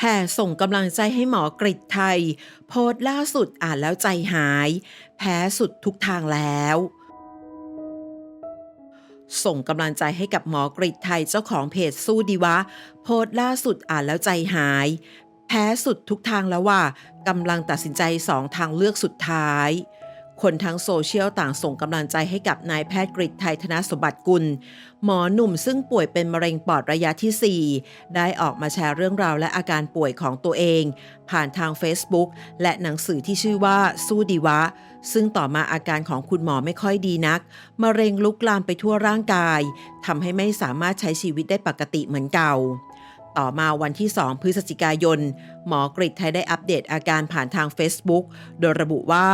แห่ส่งกำลังใจให้หมอกริดไทย โพสต์ล่าสุดอ่านแล้วใจหาย แพ้สุดทุกทางแล้ว ส่งกำลังใจให้กับหมอกริดไทยเจ้าของเพจสู้ดีวะ โพสต์ล่าสุดอ่านแล้วใจหาย แพ้สุดทุกทางแล้วว่ากำลังตัดสินใจสองทางเลือกสุดท้าย คนทั้งโซเชียลต่างส่งกำลังใจให้กับนายแพทย์กริดไทยธนสมบัติกุล หมอหนุ่มซึ่งป่วยเป็นมะเร็งปอดระยะทีสี่ 4 ได้ออกมาแชร์เรื่องราวและอาการป่วยของตัวเอง ผ่านทาง Facebook และหนังสือที่ชื่อว่าสู้ดีวะ ซึ่งต่อมาอาการของคุณหมอไม่ค่อยดีนัก มะเร็งลุกลามไปทั่วร่างกายทำให้ไม่สามารถใช้ชีวิตได้ปกติเหมือนเก่า ต่อมาวันที่ 2 พฤศจิกายน หมอกริดไทยได้อัปเดตอาการผ่านทาง Facebook โดยระบุว่า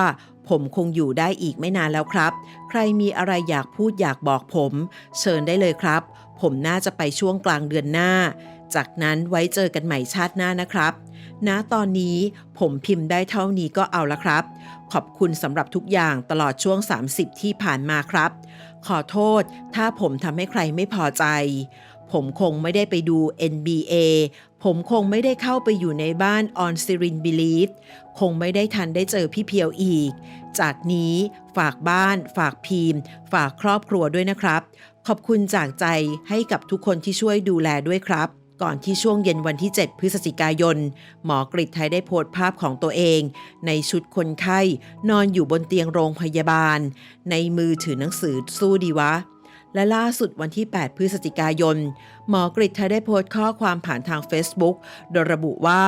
ผมคงอยู่ได้อีกไม่นานแล้วครับ ใครมีอะไรอยากพูดอยากบอกผม เชิญได้เลยครับ ผมน่าจะไปช่วงกลางเดือนหน้า จากนั้นไว้เจอกันใหม่ชาติหน้านะครับณตอนนี้ผมพิมพ์ได้เท่านี้ก็เอาละครับ ขอบคุณสำหรับทุกอย่างตลอดช่วง 30 ที่ผ่านมาครับ ขอโทษถ้าผมทำให้ใครไม่พอใจ ผมคงไม่ได้ไปดู NBA ผมคงไม่ได้เข้าไปอยู่ในบ้าน On s i r i n Belief คงไม่ได้ทันได้เจอพี่เพียวอีก จากนี้ฝากบ้าน ฝากพีม ฝากครอบครัวด้วยนะครับ ขอบคุณจากใจให้กับทุกคนที่ช่วยดูแลด้วยครับ ก่อนที่ช่วงเย็นวันที่ 7 พฤศจิกายน หมอกริดไทยได้โพสต์ภาพของตัวเอง ในชุดคนไข้ นอนอยู่บนเตียงโรงพยาบาล ในมือถือหนังสือสู้ดีวะ และล่าสุดวันที่ 8 พฤศจิกายน หมอกริดไทยได้โพสต์ข้อความผ่านทาง Facebook โดยระบุว่า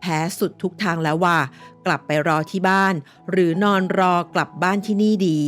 แพ้สุดทุกทางแล้วว่า กลับไปรอที่บ้าน หรือนอนรอกลับบ้านที่นี่ดี